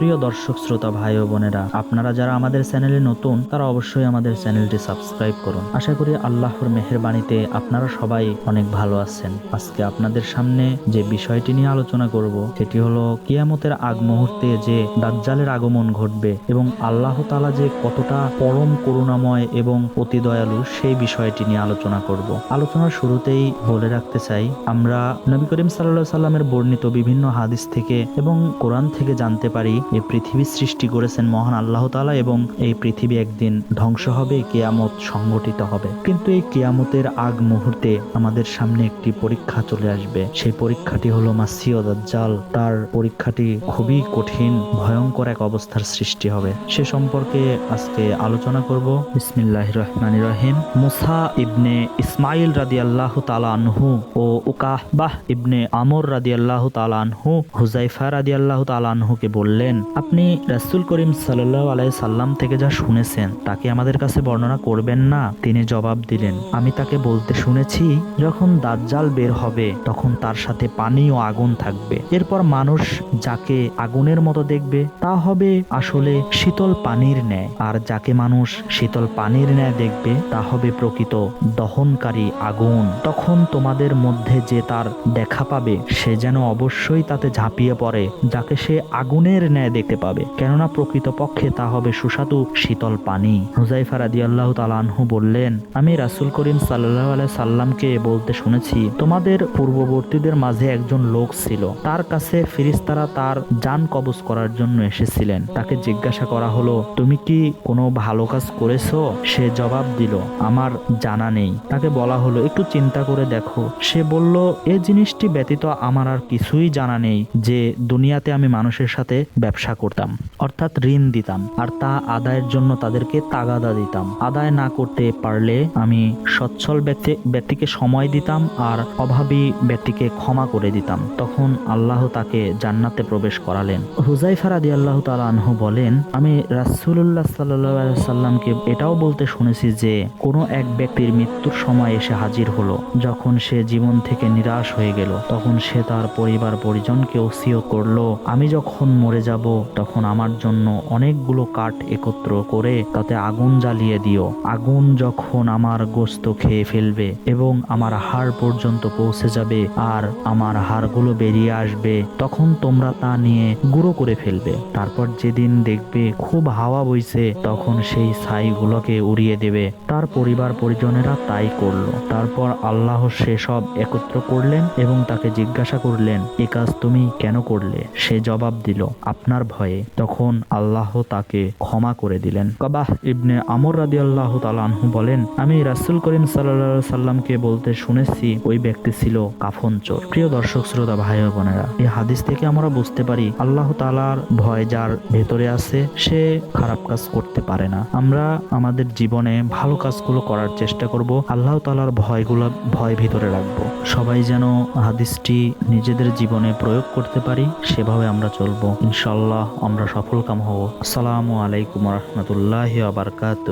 প্রিয় দর্শক, শ্রোতা, ভাই ও বোনেরা, আপনারা যারা আমাদের চ্যানেলে নতুন, তারা অবশ্যই আমাদের চ্যানেলটি সাবস্ক্রাইব করুন। আশা করি আল্লাহর মেহেরবাণীতে আপনারা সবাই অনেক ভালো আছেন। আজকে আপনাদের সামনে যে বিষয়টি নিয়ে আলোচনা করব, সেটি হলো কিয়ামতের আগ মুহূর্তে যে দাজ্জালের আগমন ঘটবে এবং আল্লাহ তালা যে কতটা পরম করুণাময় এবং অতি দয়ালু সেই বিষয়টি নিয়ে আলোচনা করব। আলোচনার শুরুতেই বলে রাখতে চাই, আমরা নবী করিম সাল্লাহ সাল্লামের বর্ণিত বিভিন্ন হাদিস থেকে এবং কোরআন থেকে জানতে পারি এই পৃথিবী সৃষ্টি করেছেন মহান আল্লাহ তালা এবং এই পৃথিবী একদিন ধ্বংস হবে, কেয়ামত সংগঠিত হবে। কিন্তু এই কেয়ামতের আগ মুহূর্তে আমাদের সামনে একটি পরীক্ষা চলে আসবে। সেই পরীক্ষাটি হলো মাসিও দাজ্জাল। তার পরীক্ষাটি খুবই কঠিন, ভয়ঙ্কর এক অবস্থার সৃষ্টি হবে। সে সম্পর্কে আজকে আলোচনা করব। বিসমিল্লাহ রহমান রহিম। মুসা ইবনে ইসমাইল রাদি আল্লাহ তালা আনহু ও উকাহবাহ ইবনে আমর রাদি আল্লাহ তালা আনহু হুজাইফা রাদি আল্লাহ তালা আনহুকে বললেন আপনি রাসূল করিম সাল্লাহ আলাই সাল্লাম থেকে যা শুনেছেন, তাকে আমাদের কাছে বর্ণনা করবেন না। তিনি জবাব দিলেন, আমি তাকে বলতে শুনেছি, যখন দাজ্জাল বের হবে, তখন তার সাথে পানি ও আগুন থাকবে। এরপর মানুষ যাকে আগুনের মতো দেখবে, তা হবে আসলে শীতল পানির ন্যায়। আর যাকে মানুষ শীতল পানির ন্যায় দেখবে, তা হবে প্রকৃত দহনকারী আগুন। তখন তোমাদের মধ্যে যে তার দেখা পাবে, সে যেন অবশ্যই তাতে ঝাঁপিয়ে পড়ে, যাকে সে আগুনের ন্যায় দেখতে পাবে। কেননা প্রকৃত পক্ষে তা হবে সুস্বাদু শীতল পানি। হুজাইফা রাদি আল্লাহ তালানহু বললেন, আমি রাসুল করিম সাল্লাহ আলাই সাল্লামকে বলতে শুনেছি, তোমাদের পূর্ববর্তীদের মাঝে একজন লোক ছিল। তার কাছে ফিরিস্তারা তার যান কবজ করার জন্য এসেছিলেন। তাকে জিজ্ঞাসা করা হলো, তুমি কি কোনো ভালো কাজ করেছ? সে জবাব দিল, আমার জানা নেই। তাকে বলা হলো, একটু চিন্তা করে দেখো। সে বলল, এ জিনিসটি ব্যতীত আমার আর কিছুই জানা নেই যে দুনিয়াতে আমি মানুষের সাথে ব্যবসা করতাম, অর্থাৎ ঋণ দিতাম, আর তা আদায়ের জন্য তাদেরকে তাগাদা দিতাম। আদায় না করতে পারলে আমি সচ্ছল ব্যক্তি, ব্যক্তিকে সময় দিতাম আর অভাবী ব্যক্তিকে ক্ষমা করে দিতাম। তখন আল্লাহ তাকে জান্নাতে প্রবেশ করালেন। হুজাইফা রাদি আল্লাহ তালাহু বলেন, আমি রাসুল্লাহ সাল্লাহ সাল্লামকে এটাও বলতে শুনেছি যে, কোনো এক ব্যক্তির মৃত্যুর সময় এসে হাজির হলো, যখন সে জীবন থেকে নিরাশ হয়ে গেল। তখন সে তার পরিবার পরিজনকে ওসিও করল, আমি যখন মরে যাব তখন আমার জন্য অনেকগুলো কাঠ একত্র করে তাতে আগুন জ্বালিয়ে দিও। আগুন যখন আমার গোস্ত খেয়ে ফেলবে এবং আমার হাড় পর্যন্ত পৌঁছে যাবে আর আমার হাড়গুলো বেরিয়ে আসবে, তখন তোমরা তা নিয়ে গুঁড়ো করে ফেলবে। তারপর যেদিন দেখবে খুব হাওয়া বইছে, তখন সেই ছাইগুলোকে উড়িয়ে দেবে। তার পরিবার পরিজনেরা তাই করল। তারপর আল্লাহ সেসব একত্র করলেন এবং তাকে জিজ্ঞাসা করলেন, এ কাজ তুমি কেন করলে? সে জবাব দিল, আপনার ভয়ে তখন আল্লাহ তাকে ক্ষমা করে দিলেন। কাবাহ ইবনে আমর রাদি আল্লাহ তালানহু বলেন, আমি রাসুল করিম সাল্লা সাল্লামকে বলতে শুনেছি, ওই ব্যক্তি ছিল কাফন চোর। প্রিয় দর্শক, শ্রোতা ভাই বোনেরা এই হাদিস থেকে আমরা বুঝতে পারি, আল্লাহ তালার ভয় যার ভেতরে আছে, সে খারাপ কাজ করতে পারে না। আমরা আমাদের জীবনে ভালো কাজগুলো করার চেষ্টা করব, আল্লাহ তালার ভয়গুলো ভয় ভিতরে রাখব। সবাই যেন হাদিসটি নিজেদের জীবনে প্রয়োগ করতে পারি, সেভাবে আমরা চলবো ইনশাল্লাহ আমরা সফল কাম হব। আসসালামু আলাইকুম রহমতুল্লাহ আবরকাত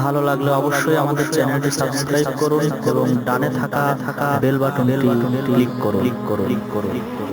ভালো লাগলে অবশ্যই আমাদের চ্যানেলটি সাবস্ক্রাইব করুন এবং ডানে থাকা থাকা বেল বাটন ক্লিক করুন ক্লিক করুন। ক্লিক করুন।